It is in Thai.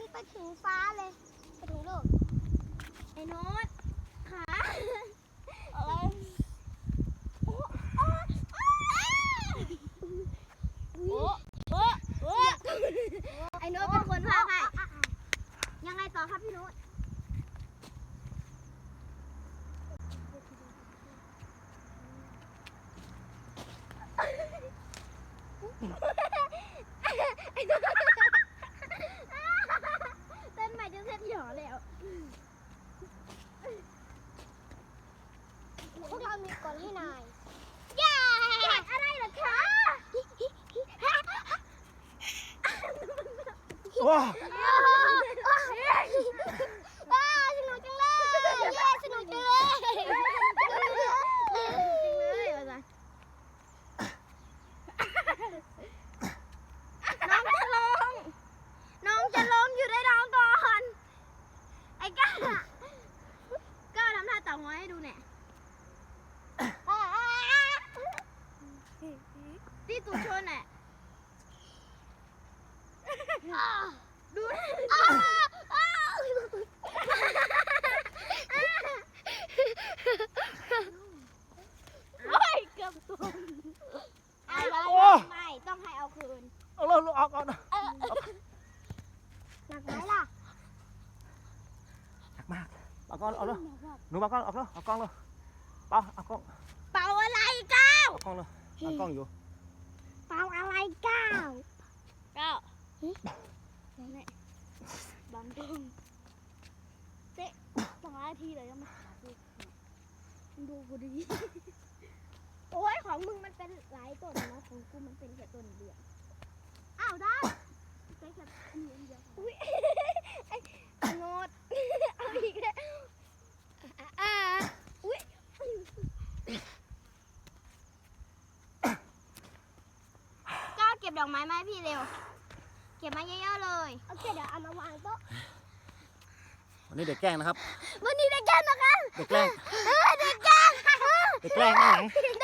นไปถึงฟ้าเลย ไปถึงโลก ไอ้โน้ตขาอะไรโอ้โอ้โอ้โอ้โอ้ไอ้โน้ตเป็นคนพาไปยังไงต่อครับพี่โน้ต ไอ้โน้ตเต้นใหม่จะเสร็จหยอแล้ว พว กเรามีก่อนให้นายอย่าอะไรเหรอคะว้าว้าสนุกจังเลยเย้สนุกจังเลยจริงเลยว่าจ้ะน้องจะลง น้องจะลงอยู่ได้น้องก่อน ไอ้ก้าก้าทำท่าเต่างอยให้ดูเนี่ยที่ตูดชนน่ะดูโอ้ยเกือบตุ่มเอาละไม่ ต้องให้เอาคืน เอาเลยเอาเอาเอาหนักไหมล่ะหนักมากเอากล้องเอาเลยหนูเอากล้องเอากล้องเอากล้องเลยเปาเอากล้องเป่าอะไรก้าวเอากล้องเลยเอากล้องอยู่ เปล่าอะไรก้าว ก้าวนี่ บังตรงเตะสองนาทีเลยยังไม่ขาดเลยมันดูกูดี โอ้ยของมึงมันเป็นหลายต้นนะของกูมันเป็นแค่ต้นเดียวอ้าวได้ใช้แค่อันเดียวเดียวอุ้ยไอ้โนดเอาอีกแล้วอ่าอุ้ยก็เก็บดอกไม้มาให้พี่เร็ว เก็บมาเยอะๆเลย โอเคเดี๋ยวเอามาวางโต๊ะวันนี้เด็กแกล้งนะครับ วันนี้ได้แก้นะคะเด็กแกล้งเออได้แก้เด็กแกล้งข้างหลังได้